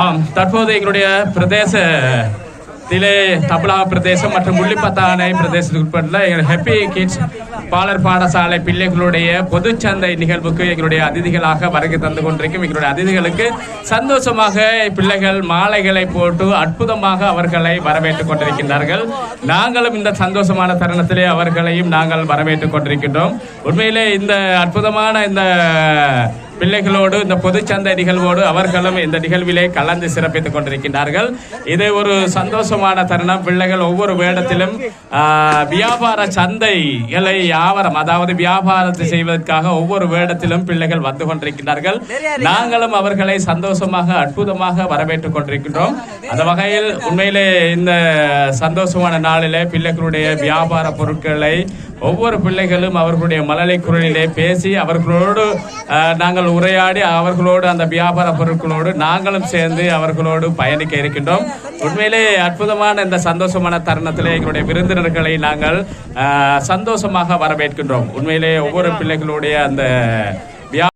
ஆம் தற்போது எங்களுடைய பிரதேச திலே தபலாக பிரதேசம் மற்றும் முள்ளிப்பத்தானை பிரதேசத்துக்கு உட்பட்ட எங்கள் ஹெப்பி கிட்ஸ் பாலர் பாடசாலை பிள்ளைகளுடைய பொதுச்சந்தை நிகழ்வுக்கு எங்களுடைய அதிதிகளாக வருகை தந்து கொண்டிருக்கும் எங்களுடைய அதிதிகளுக்கு சந்தோஷமாக பிள்ளைகள் மாலைகளை போட்டு அற்புதமாக அவர்களை வரவேற்றுக் கொண்டிருக்கின்றார்கள். நாங்களும் இந்த சந்தோஷமான தருணத்திலே அவர்களையும் நாங்கள் வரவேற்றுக் கொண்டிருக்கின்றோம். உண்மையிலே இந்த அற்புதமான இந்த பிள்ளைகளோடு இந்த பொதுச்சந்தை நிகழ்வோடு அவர்களும் இந்த நிகழ்விலே கலந்து சிறப்பித்துக் கொண்டிருக்கின்றார்கள். இது ஒரு சந்தோஷமான தருணம். பிள்ளைகள் ஒவ்வொரு வேடத்திலும் வியாபார சந்தைகளை வியாபாரம் அதாவது வியாபாரத்தை செய்வதற்காக ஒவ்வொரு வேடத்திலும் பிள்ளைகள் வந்து கொண்டிருக்கின்றார்கள். நாங்களும் அவர்களை சந்தோஷமாக அற்புதமாக வரவேற்றுக் கொண்டிருக்கின்றோம். அந்த வகையில் உண்மையிலே இந்த சந்தோஷமான நாளிலே பிள்ளைகளுடைய வியாபார பொருட்களை ஒவ்வொரு பிள்ளைகளும் அவர்களுடைய மழலை குரலிலே பேசி அவர்களோடு நாங்கள் நாங்கள் உரையாடி அவர்களோடு அந்த வியாபார பொருட்களோடு நாங்களும் சேர்ந்து அவர்களோடு பயணிக்க இருக்கின்றோம். உண்மையிலே அற்புதமான இந்த சந்தோஷமான தருணத்திலே எங்களுடைய விருந்தினர்களை நாங்கள் சந்தோஷமாக வரவேற்கின்றோம். உண்மையிலே ஒவ்வொரு பிள்ளைகளுடைய அந்த